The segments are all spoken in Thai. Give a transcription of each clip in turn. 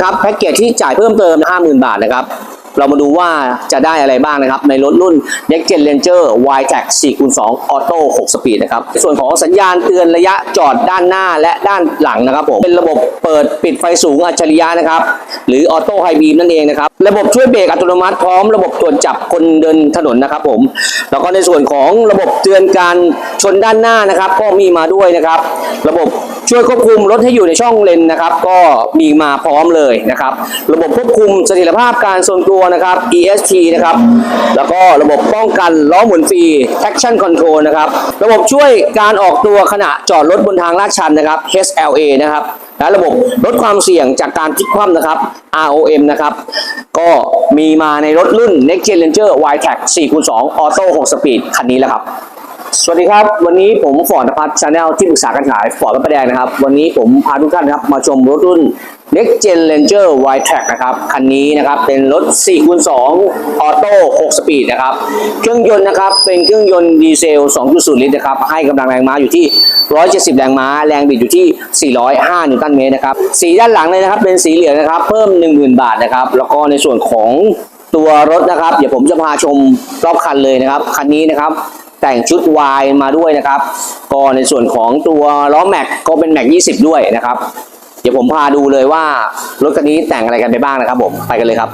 นะครับแพ็กเกจที่จ่ายเพิ่มเติมห้าหมื่นบาทนะครับ เรามาดูว่าจะได้อะไรบ้างนะครับ ในรถรุ่น Next Gen Ranger y t a c 4x2 Auto 6 Speed นะครับส่วนของสัญญาณเตือนระยะจอดด้านหน้าและด้านหลังนะครับผมเป็นระบบเปิดปิดไฟสูงอัจฉริยะนะครับ หรือ Auto High Beam นั่นเองนะครับ ระบบช่วยเบรกอัตโนมัติพร้อมระบบตรวจจับคนเดินถนนนะครับผม แล้วก็ในส่วนของระบบเตือนการชนด้านหน้านะครับ ก็มีมาด้วยนะครับ ระบบช่วยควบคุมรถให้อยู่ในช่องเลนนะครับ ก็มีมาพร้อมเลยนะครับ ระบบควบคุมเสถียรภาพการทรงตัวนะครับ ESP นะครับ แล้วก็ระบบป้องกันล้อหมุนฟรี traction control นะครับ ระบบช่วยการออกตัวขณะจอดรถบนทางลาดชันนะครับ HLA นะครับและระบบลดความเสี่ยงจากการพลิกคว่ำนะครับ ROM นะครับ ก็มีมาในรถรุ่น Next Gen Ranger y t a c 4x2 Auto 6 Speed คันนี้แล้วครับสวัสดีครับ วันนี้ผมฟอร์ดพัฒน์ชาแนลที่ปรึกษาการขายฟอร์ดพระประแดงนะครับ วันนี้ผมพาทุกท่านครับมาชมรถรุ่น Next Gen Ranger y t r a c นะครับ คันนี้นะครับเป็นรถ 4x2 ออโต้6สปีดนะครับ เครื่องยนต์นะครับเป็นเครื่องยนต์ดีเซล 2.0 ลิตรนะครับ ให้กำลังแรงม้าอยู่ที่ 170 แรงม้า แรงบิดอยู่ที่ 405 นิวตันเมตรนะครับ สีด้านหลังเลยนะครับ เป็นสีเหลืองนะครับ เพิ่ม 10,000 บาทนะครับ แล้วก็ในส่วนของตัวรถนะครับ เดี๋ยวผมจะพาชมรอบคันเลยนะครับ คันนี้นะครับแต่งชุด Y มาด้วยนะครับ ก็ในส่วนของตัวล้อแม็กก็เป็นแม็ก 20 ด้วยนะครับ เดี๋ยวผมพาดูเลยว่ารถคันนี้แต่งอะไรกันไปบ้างนะครับผมไปกันเลยครับ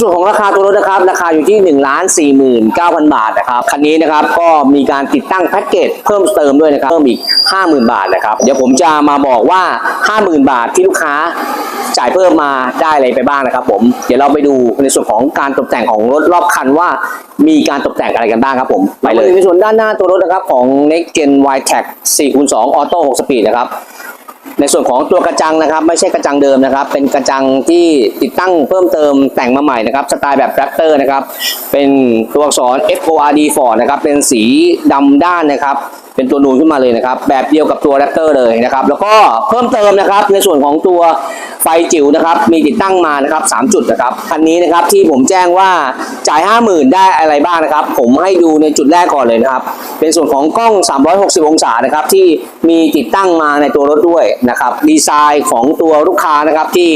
ส่วนของราคาตัวรถนะครับ ราคาอยู่ที่1นึ่งล้านสี่หมื่นเก้าพันบาทนะครับคันนี้นะครับก็มีการติดตั้งแพ็กเกจเพิ่มเติมด้วยนะครับเพิ่มอีก 50,000 บาทนะครับเดี๋ยวผมจะมาบอกว่า 50,000 บาทที่ลูกค้าจ่ายเพิ่มมาได้อะไรไปบ้างนะครับ ผมเดี๋ยวเราไปดูในส่วนของการตกแต่งของรถรอบคันว่ามีการตกแต่งอะไรกันบ้างครับผมไปเลยในส่วนด้านหน้าตัวรถนะครับของ Next Gen y t a c 4x2 Auto 6 Speed นะครับ ในส่วนของตัวกระจังนะครับ ไม่ใช่กระจังเดิมนะครับ เป็นกระจังที่ติดตั้งเพิ่มเติมแต่งมาใหม่นะครับสไตล์แบบแรปเตอร์นะครับเป็นตัวอักษร F O R D Ford นะครับเป็นสีดำด้านนะครับเป็นตัวนูนขึ้นมาเลยนะครับ แบบเดียวกับตัวแรปเตอร์เลยนะครับ แล้วก็เพิ่มเติมนะครับ ในส่วนของตัวไฟจิ๋วนะครับ มีติดตั้งมานะครับ 3 จุดนะครับ คันนี้นะครับที่ผมแจ้งว่าจ่าย 50,000 ได้อะไรบ้างนะครับ ผมให้ดูในจุดแรกก่อนเลยนะครับ เป็นส่วนของกล้อง 360 องศานะครับ ที่มีติดตั้งมาในตัวรถด้วยนะครับ ดีไซน์ของตัวลูกค้านะครับที่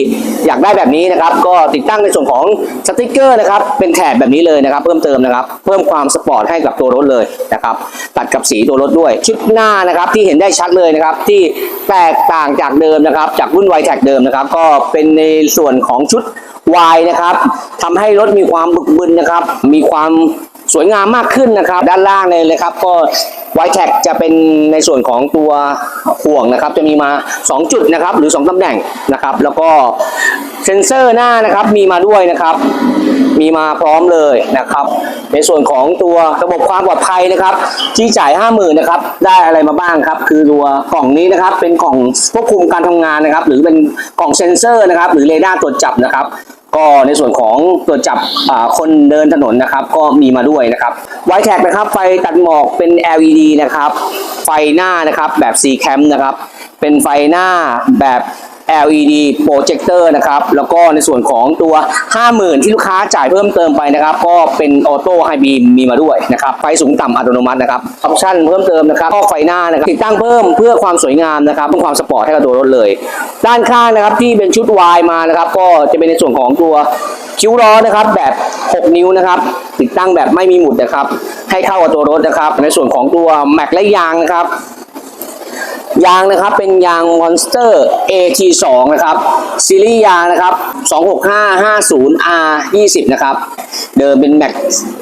อยากได้แบบนี้นะครับ ก็ติดตั้งในส่วนของสติกเกอร์นะครับ เป็นแถบแบบนี้เลยนะครับ เพิ่มเติมนะครับ เพิ่มความสปอร์ตให้กับตัวรถเลยนะครับ ตัดกับสีตัวรถด้วยชุดหน้านะครับที่เห็นได้ชัดเลยนะครับที่แตกต่างจากเดิมนะครับ จากรุ่นไวแท็กเดิมนะครับ ก็เป็นในส่วนของชุด Y นะครับทำให้รถมีความบึกบึนนะครับ มีความสวยงามมากขึ้นนะครับ ด้านล่างเลยเลยครับ ก็ y t a g จะเป็นในส่วนของตัวห่วงนะครับ จะมีมา 2 จุดนะครับ หรือ 2ตำแหน่งนะครับ แล้วก็เซ็นเซอร์หน้านะครับมีมาด้วยนะครับ มีมาพร้อมเลยนะครับ ในส่วนของตัวระบบความปลอดภัยนะครับที่จ่าย 50,000นะครับได้อะไรมาบ้างครับ คือตัวกล่องนี้นะครับเป็นกล่องควบคุมการทำงานนะครับ หรือเป็นกล่องเซ็นเซอร์นะครับ หรือเรดาร์ตรวจจับนะครับก็ในส่วนของตรวจจับคนเดินถนนนะครับ ก็มีมาด้วยนะครับไวแท็กนะครับ ไฟตัดหมอกเป็น LED นะครับ ไฟหน้านะครับแบบ C cam นะครับ เป็นไฟหน้าแบบ LED โปรเจคเตอร์นะครับ แล้วก็ในส่วนของตัว 50,000 ที่ลูกค้าจ่ายเพิ่มเติมไปนะครับ ก็เป็นออโต้ไฮบีมมีมาด้วยนะครับ ไฟสูงต่ำอัตโนมัตินะครับ ออปชั่นเพิ่มเติมนะครับก็ไฟหน้านะครับ ติดตั้งเพิ่มเพื่อความสวยงามนะครับเพื่อความสปอร์ตให้กับตัวรถเลย ด้านข้างนะครับที่เป็นชุด Y มานะครับ ก็จะเป็นในส่วนของตัวคิ้วล้อนะครับแบบ 6 นิ้วนะครับ ติดตั้งแบบไม่มีหมุดนะครับ ให้เข้ากับตัวรถนะครับ ในส่วนของตัวแม็กและยางนะครับ ยางนะครับเป็นยาง Monster AT2 นะครับซีรีส์ยางนะครับ 26550R 20 นะครับเดิมเป็น Max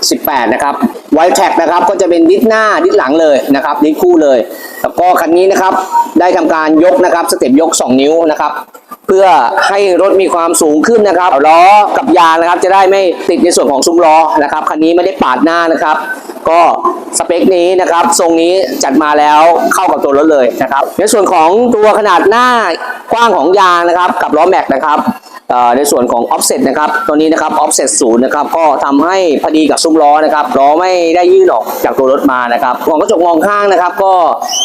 18 นะครับไวท์แท็กนะครับก็จะเป็นดิสหน้าดิสหลังเลยนะครับดิสคู่เลย แล้วก็คันนี้นะครับได้ทำการยกนะครับสเต็ปยก 2 นิ้วนะครับ เพื่อให้รถมีความสูงขึ้นนะครับล้อกับยางนะครับ จะได้ไม่ติดในส่วนของซุ้มล้อนะครับคันนี้ไม่ได้ปาดหน้านะครับ ก็สเปคนี้นะครับทรงนี้จัดมาแล้วเข้ากับตัวรถเลยนะครับ ในส่วนของตัวขนาดหน้ากว้างของยางนะครับ กับล้อแม็กนะครับ ในส่วนของ offset นะครับตัวนี้นะครับ offset ศูนย์นะครับก็ทำให้พอดีกับซุ้มล้อนะครับล้อไม่ได้ยื่นออกจากตัวรถมานะครับของกระจกมองข้างนะครับ ก็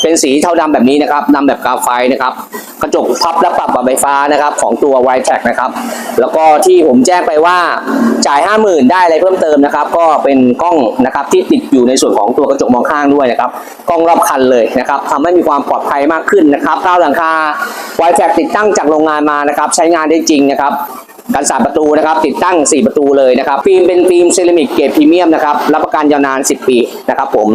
เป็นสีเทาดำแบบนี้นะครับดำแบบกาไฟนะครับกระจกพับและปรับแบบไฟฟ้านะครับของตัว w i t e t นะครับแล้วก็ที่ผมแจ้งไปว่าจ่าย 50,000 ได้อะไรเพิ่มเติมนะครับ ก็เป็นกล้องนะครับที่ติดอยู่ในส่วนของตัวกระจกมองข้างด้วยนะครับกล้องรอบคันเลยนะครับทำให้มีความปลอดภัยมากขึ้นนะครับก้าหลังคา w i t e t ติดตั้งจากโรงงานมานะครับใช้งานได้จริงนะครับกันสาประตูนะครับ ติดตั้ง 4 ประตูเลยนะครับฟิล์มเป็นฟิล์มเซรามิกเกรดพรีเมียมนะครับรับประกันยาวนาน 10 ปีนะครับผม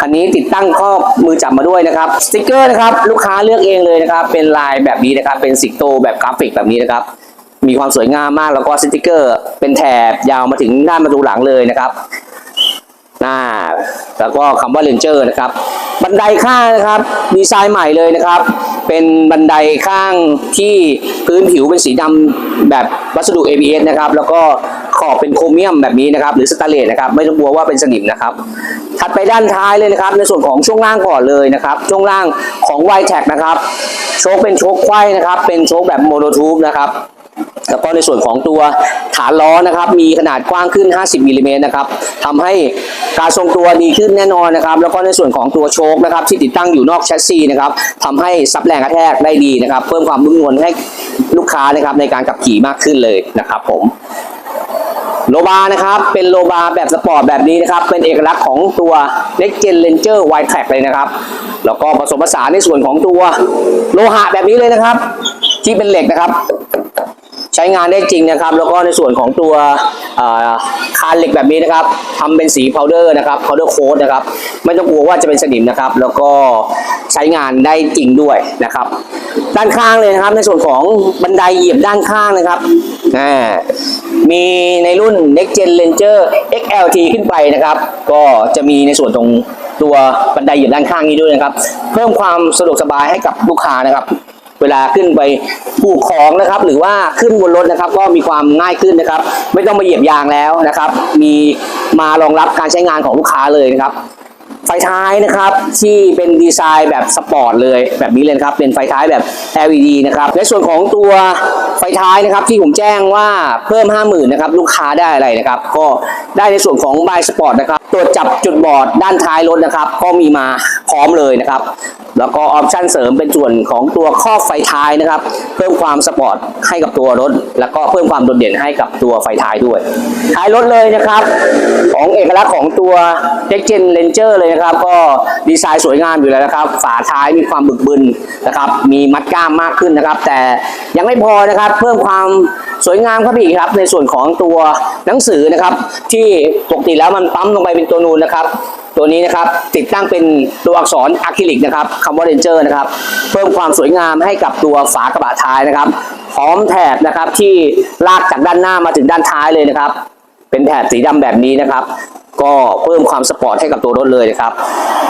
คันนี้ติดตั้งข้อมือจับมาด้วยนะครับสติกเกอร์นะครับลูกค้าเลือกเองเลยนะครับเป็นลายแบบนี้นะครับเป็นสิกโตแบบกราฟิกแบบนี้นะครับมีความสวยงามมากแล้วก็สติกเกอร์ เป็นแถบยาวมาถึงด้านประตูหลังเลยนะครับ หน้าแล้วก็คำว่าเลนเจอร์นะครับ บันไดข้างนะครับ ดีไซน์ใหม่เลยนะครับ เป็นบันไดข้างที่พื้นผิวเป็นสีดำแบบวัสดุ ABS นะครับ แล้วก็ขอบเป็นโครเมียมแบบนี้นะครับ หรือสแตนเลสนะครับ ไม่ต้องกลัวว่าเป็นสนิมนะครับ ถัดไปด้านท้ายเลยนะครับ ในส่วนของช่วงล่างก่อนเลยนะครับ ช่วงล่างของ y t e c นะครับ โชคเป็นโชคไขว้นะครับ เป็นโชคแบบโมโนทูบนะครับ แล้วก็ในส่วนของตัวฐานล้อนะครับมีขนาดกว้างขึ้น 50มิลลิเมตรนะครับทำให้การทรงตัวดีขึ้นแน่นอนนะครับแล้วก็ในส่วนของตัวโชคนะครับที่ติดตั้งอยู่นอกแชสซีนะครับทำให้ซับแรงกระแทกได้ดีนะครับ เพิ่มความนุ่มนวลให้ลูกค้านะครับในการขับขี่มากขึ้นเลยนะครับผมโลบานะครับเป็นโลบาแบบสปอร์ตแบบนี้นะครับ เป็นเอกลักษณ์ของตัว Next Gen Ranger w i t e Track เลยนะครับ แล้วก็ผสมผสานในส่วนของตัวโลหะแบบนี้เลยนะครับ ที่เป็นเหล็กนะครับ ใช้งานได้จริงนะครับ แล้วก็ในส่วนของตัวคานเหล็กแบบนี้นะครับทำเป็นสีพาวเดอร์นะครับพาวเดอร์โค้ดนะครับ ไม่ต้องกลัวว่าจะเป็นสนิมนะครับ แล้วก็ใช้งานได้จริงด้วยนะครับ ด้านข้างเลยนะครับ ในส่วนของบันไดเหยียบด้านข้างนะครับอ่ามีในรุ่น Next Gen Ranger XLT ขึ้นไปนะครับ ก็จะมีในส่วนตรงตัวบันไดเหยียบด้านข้างนี้ด้วยนะครับ เพิ่มความสะดวกสบายให้กับลูกค้านะครับ เวลาขึ้นไปผูกของนะครับ หรือว่าขึ้นบนรถนะครับ ก็มีความง่ายขึ้นนะครับ ไม่ต้องมาเหยียบยางแล้วนะครับ มีมารองรับการใช้งานของลูกค้าเลยนะครับ ไฟท้ายนะครับที่เป็นดีไซน์แบบสปอร์ตเลยแบบนี้เลยนะครับเป็นไฟท้ายแบบ LED นะครับในส่วนของตัวไฟท้ายนะครับที่ผมแจ้งว่าเพิ่ม 50,000นะครับลูกค้าได้อะไรนะครับก็ได้ในส่วนของบายสปอร์ตนะครับตรวจจับจุดบอดด้านท้ายรถนะครับก็มีมาพร้อมเลยนะครับแล้วก็ออปชั่นเสริมเป็นส่วนของตัวครอบไฟท้ายนะครับ เพิ่มความสปอร์ตให้กับตัวรถ แล้วก็เพิ่มความโดดเด่นให้กับตัวไฟท้ายด้วย ท้ายรถเลยนะครับ ของเอกลักษณ์ของตัว n e x t Gen Ranger เลยนะครับ ก็ดีไซน์สวยงามอยู่แล้วนะครับ ฝาท้ายมีความบึกบึนนะครับ มีมัดกล้ามมากขึ้นนะครับ แต่ยังไม่พอนะครับ เพิ่มความสวยงามครับอีกครับ ในส่วนของตัวหนังสือนะครับ ที่ปกติแล้วมันปั๊มลงไปเป็นตัวนูนนะครับตัวนี้นะครับติดตั้งเป็นตัวอักษรอะคริลิกนะครับคำว่าเรนเจอร์นะครับ เพิ่มความสวยงามให้กับตัวฝากระบะท้ายนะครับ พร้อมแถบนะครับที่ลากจากด้านหน้ามาถึงด้านท้ายเลยนะครับ เป็นแถบสีดำแบบนี้นะครับ ก็เพิ่มความสปอร์ตให้กับตัวรถเลยนะครับ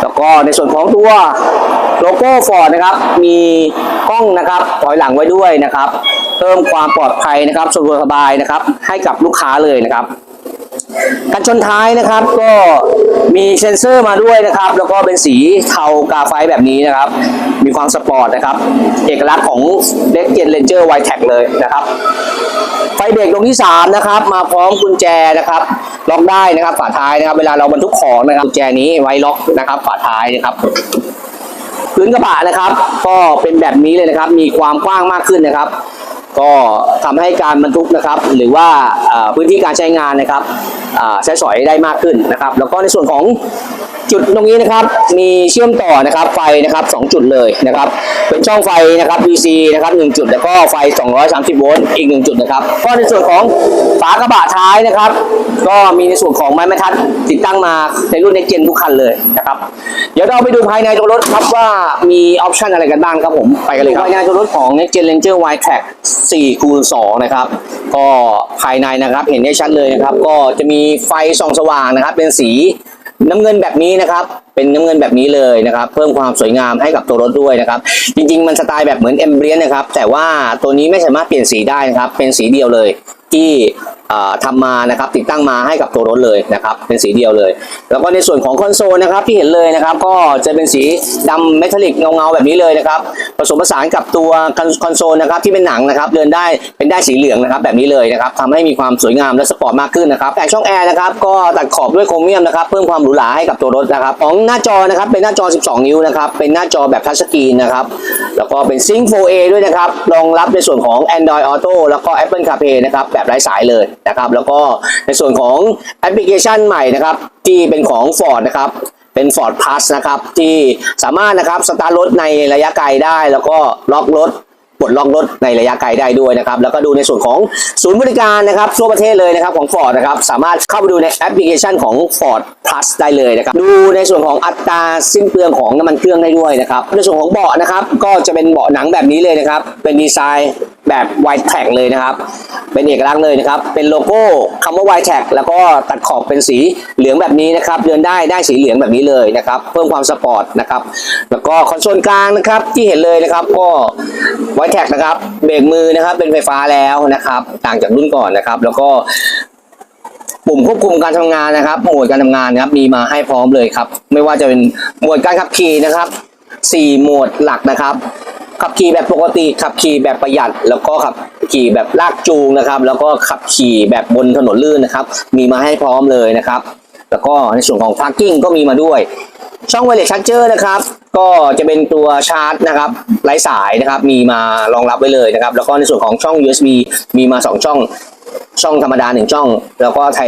แล้วก็ในส่วนของตัวโลโก้ฟอร์ดนะครับ มีกล้องนะครับถอยหลังไว้ด้วยนะครับ เพิ่มความปลอดภัยนะครับสะดวกสบายนะครับ ให้กับลูกค้าเลยนะครับกันชนท้ายนะครับก็มีเซ็นเซอร์มาด้วยนะครับ แล้วก็เป็นสีเทากาไฟแบบนี้นะครับ มีความสปอร์ตนะครับ เอกลักษณ์ของเด็กเจนเลนเจอร์ไวแท็กเลยนะครับ เบรกตรงที่3นะครับมาพร้อมกุญแจนะครับล็อกได้นะครับฝาท้ายนะครับเวลาเราบรรทุกของนะครับกุญแจนี้ไว้ล็อกนะครับฝาท้ายนะครับพื้นกระบะนะครับ ก็เป็นแบบนี้เลยนะครับ มีความกว้างมากขึ้นนะครับ ก็ทำให้การบรรทุกนะครับ หรือว่าพื้นที่การใช้งานนะครับใช้สอยได้มากขึ้นนะครับ แล้วก็ในส่วนของจุดตรงนี้นะครับมีเชื่อมต่อนะครับไฟนะครับสองจุดเลยนะครับ เป็นช่องไฟนะครับ VC นะครับหนึ่งจุดแล้วก็ไฟ 230 โวลต์อีกหนึ่งจุดนะครับก็ในส่วนของฝากระบะท้ายนะครับ ก็มีในส่วนของไม้บรรทัดติดตั้งมาในรุ่น Next Gen ทุกคันเลยนะครับเดี๋ยวเราไปดูภายในตัวรถครับว่ามีออปชันอะไรกันบ้างครับผมไปกันเลยครับภายในตัวรถของ Next Gen Ranger Y Track 4คูณ2นะครับ ก็ภายในนะครับเห็นได้ชัดเลยนะครับ ก็จะมีไฟส่องสว่างนะครับ เป็นสีน้ำเงินแบบนี้นะครับ เป็นน้ำเงินแบบนี้เลยนะครับ เพิ่มความสวยงามให้กับตัวรถด้วยนะครับ จริง ๆ มันสไตล์แบบเหมือนเอมเบรียนนะครับ แต่ว่าตัวนี้ไม่สามารถเปลี่ยนสีได้นะครับ เป็นสีเดียวเลย ที่อ่าทำมานะครับติดตั้งมาให้กับตัวรถเลยนะครับเป็นสีเดียวเลย แล้วก็ในส่วนของคอนโซลนะครับที่เห็นเลยนะครับก็จะเป็นสีดำเมทัลลิกเงาๆแบบนี้เลยนะครับผสมผสานกับตัวคอนโซลนะครับที่เป็นหนังนะครับเดินได้เป็นได้สีเหลืองนะครับแบบนี้เลยนะครับทำให้มีความสวยงามและสปอร์ตมากขึ้นนะครับแต่ช่องแอร์นะครับก็ตัดขอบด้วยโครเมียมนะครับเพิ่มความหรูหราให้กับตัวรถนะครับของหน้าจอนะครับเป็นหน้าจอ 12 นิ้วนะครับเป็นหน้าจอแบบทัชสกรีนนะครับแล้วก็เป็นซิงค์ 4A ด้วยนะครับรองรับในส่วนของ Android Auto แล้วก็ Apple CarPlay นะครับแบบไร้สายเลยนะครับ แล้วก็ในส่วนของแอปพลิเคชันใหม่นะครับที่เป็นของ Ford นะครับเป็น Ford Plus นะครับที่สามารถนะครับสตาร์ทรถในระยะไกลได้ แล้วก็ล็อกรถ ปลดล็อกรถในระยะไกลได้ด้วยนะครับแล้วก็ดูในส่วนของศูนย์บริการนะครับทั่วประเทศเลยนะครับของ Ford นะครับสามารถเข้าไปดูในแอปพลิเคชันของ Ford Plus ได้เลยนะครับดูในส่วนของอัตราสิ้นเปลืองของน้ำมันเครื่องได้ด้วยนะครับในส่วนของเบาะนะครับก็จะเป็นเบาะหนังแบบนี้เลยนะครับเป็นดีไซน์แบบไวท์แท็กเลยนะครับ เป็นเอกลักษณ์เลยนะครับ เป็นโลโก้คำว่า y t a g แล้วก็ตัดขอบเป็นสีเหลืองแบบนี้นะครับ เดินได้ได้สีเหลืองแบบนี้เลยนะครับ เพิ่มความสปอร์ตนะครับ แล้วก็คอนโซลกลางนะครับที่เห็นเลยนะครับ ก็ y t a g นะครับ เบรกมือนะครับ เป็นไฟฟ้าแล้วนะครับ ต่างจากรุ่นก่อนนะครับ แล้วก็ปุ่มควบคุมการทำงานนะครับ โหมดการทำงานนะครับ มีมาให้พร้อมเลยครับ ไม่ว่าจะเป็นโหมดการขับขี่นะครับสี่โหมดหลักนะครับ ขับขี่แบบปกติ ขับขี่แบบประหยัด แล้วก็ขับขี่แบบลากจูงนะครับ แล้วก็ขับขี่แบบบนถนนลื่นนะครับ มีมาให้พร้อมเลยนะครับ แล้วก็ในส่วนของ parking ก็มีมาด้วย ช่องไวเลสชาร์เจอร์นะครับ ก็จะเป็นตัวชาร์จนะครับไร้สายนะครับ มีมารองรับไว้เลยนะครับ แล้วก็ในส่วนของช่อง USB มีมา 2 ช่องช่องธรรมดาหนึ่งช่อง แล้วก็ไท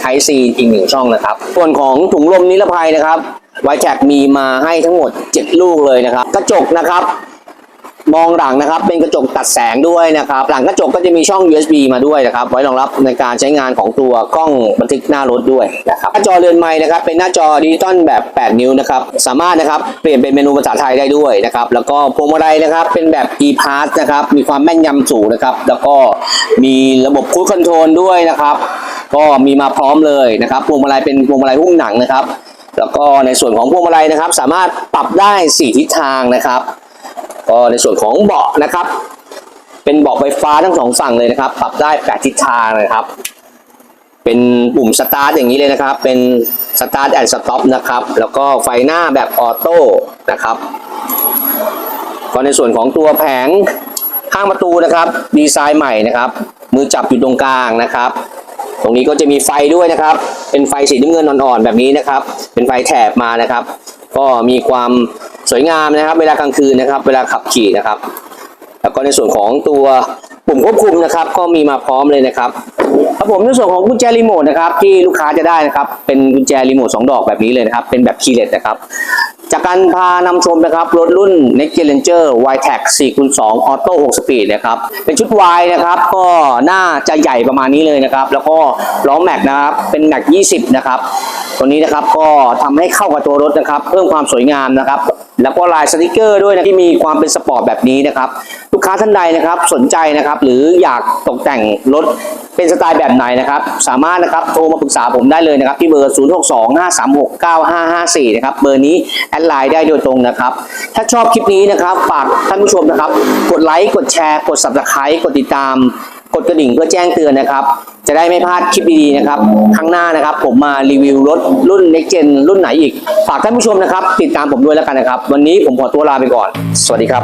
ไทซีอีกหนึ่งช่องนะครับ ส่วนของถุงลมนิรภัยนะครับไวแจ็คมีมาให้ทั้งหมด 7 ลูกเลยนะครับ กระจกนะครับ มองหลังนะครับเป็นกระจกตัดแสงด้วยนะครับ หลังกระจกก็จะมีช่อง USB มาด้วยนะครับ ไว้รองรับในการใช้งานของตัวกล้องบันทึกหน้ารถด้วยนะครับหน้าจอเรือนไม้นะครับเป็นหน้าจอดิจิตอลแบบ 8 นิ้วนะครับสามารถนะครับเปลี่ยนเป็นเมนูภาษาไทยได้ด้วยนะครับแล้วก็พวงมาลัยนะครับเป็นแบบ e-pass นะครับมีความแม่นยำสูงนะครับ แล้วก็มีระบบคูดคอนโทรลด้วยนะครับ ก็มีมาพร้อมเลยนะครับพวงมาลัยเป็นพวงมาลัยหุ้มหนังนะครับ แล้วก็ในส่วนของพวงมาลัยนะครับ สามารถปรับได้ 4 ทิศทางนะครับ ก็ในส่วนของเบาะนะครับ เป็นเบาะไฟฟ้าทั้งสองฝั่งเลยนะครับ ปรับได้แปดทิศทางนะครับ เป็นปุ่มสตาร์ทอย่างนี้เลยนะครับ เป็นสตาร์ทแอนด์สต็อปนะครับ แล้วก็ไฟหน้าแบบออโต้นะครับ ก็ในส่วนของตัวแผงข้างประตูนะครับ ดีไซน์ใหม่นะครับ มือจับอยู่ตรงกลางนะครับ ตรงนี้ก็จะมีไฟด้วยนะครับ เป็นไฟสีน้ำเงินอ่อนๆแบบนี้นะครับ เป็นไฟแถบมานะครับ ก็มีความ สวยงามนะครับ เวลากลางคืนนะครับ เวลาขับขี่นะครับ แล้วก็ในส่วนของตัวปุ่มควบคุมนะครับ ก็มีมาพร้อมเลยนะครับครับผมในส่วนของกุญแจรีโมทนะครับที่ลูกค้าจะได้นะครับ เป็นกุญแจรีโมทสองดอกแบบนี้เลยนะครับ เป็นแบบคีย์เลสนะครับ จากการพานำชมนะครับ รถรุ่น Next Gen Ranger Y-Tac 4คูณ2 Auto 6 Speed นะครับ เป็นชุด Y นะครับ ก็น่าจะใหญ่ประมาณนี้เลยนะครับ แล้วก็ล้อแม็กนะครับ เป็นแม็ก 20 นะครับ ตัวนี้นะครับก็ทำให้เข้ากับตัวรถนะครับ เพิ่มความสวยงามนะครับ แล้วก็ลายสติกเกอร์ด้วยนะที่มีความเป็นสปอร์ตแบบนี้นะครับ ลูกค้าท่านใดนะครับสนใจนะครับ หรืออยากตกแต่งรถเป็นสไตล์แบบไหนนะครับ สามารถนะครับโทรมาปรึกษาผมได้เลยนะครับ ที่เบอร์ 0625369554 นะครับ เบอร์นี้แอดไลน์ได้โดยตรงนะครับ ถ้าชอบคลิปนี้นะครับ ฝากท่านผู้ชมนะครับ กดไลค์กดแชร์ กด subscribe กดติดตาม กดกระดิ่งเพื่อแจ้งเตือนนะครับ จะได้ไม่พลาดคลิปดีๆนะครับ ครั้งหน้านะครับ ผมมารีวิวรถรุ่น Next Gen รุ่นไหนอีก ฝากท่านผู้ชมนะครับ ติดตามผมด้วยแล้วกันนะครับ วันนี้ผมขอตัวลาไปก่อน สวัสดีครับ